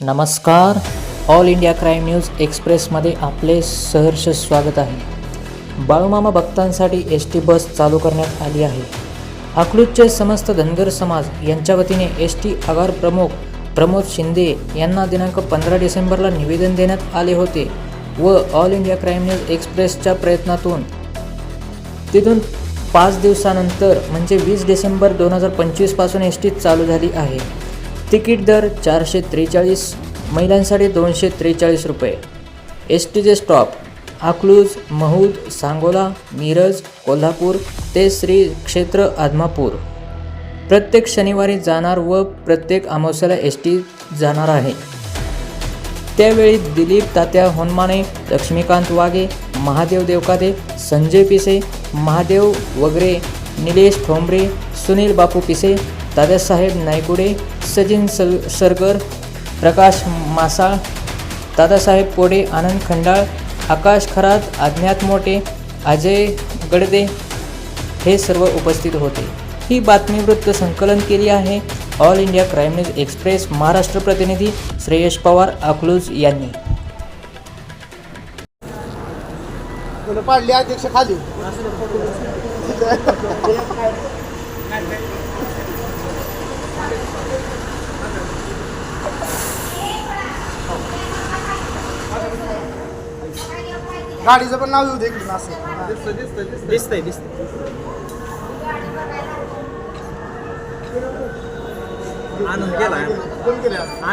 नमस्कार. All India crime news एक्सप्रेसमध्ये आपले सहर्ष स्वागत आहे. बाळूमामा भक्तांसाठी एस टी बस चालू करण्यात आली आहे. अकलूजचे समस्त धनगर समाज यांच्या वतीने एस टी आगार प्रमुख प्रमोद शिंदे यांना दिनांक पंधरा डिसेंबरला निवेदन देण्यात आले होते व ऑल इंडिया क्राईम न्यूज एक्सप्रेसच्या प्रयत्नातून तिथून पाच दिवसानंतर म्हणजे वीस डिसेंबर दोन हजार पंचवीसपासून एस टी चालू झाली आहे. तिकीट दर चारशे त्रेचाळीस महिलांसाठी दोनशे त्रेचाळीस रुपये. एस टीचे स्टॉप अकलूज महूद सांगोला मिरज कोल्हापूर ते श्री क्षेत्र आदमापूर. प्रत्येक शनिवारी जाणार व प्रत्येक अमावस्याला एस टी जाणार आहे. त्यावेळी दिलीप तात्या होनमाने लक्ष्मीकांत वाघे महादेव देवकादे संजय पिसे महादेव वगरे निलेश ठोंबरे सुनील बापू पिसे दादासाहेब नायकुडे सचिन सल सरगर प्रकाश मासाळ दादासाहेब कोडे आनंद खंडाळ आकाश खरात अज्ञात मोठे अजय गडदे हे सर्व उपस्थित होते. ही बातमी वृत्त संकलन केली आहे all India crime news express Maharashtra प्रतिनिधी श्रेयश पवार अकलूज यांनी. अध्यक्ष खाली. गाडीचं पण नाव येऊ दे इकडून असं. दिसतंय दिसतंय आनंद केलं आनंद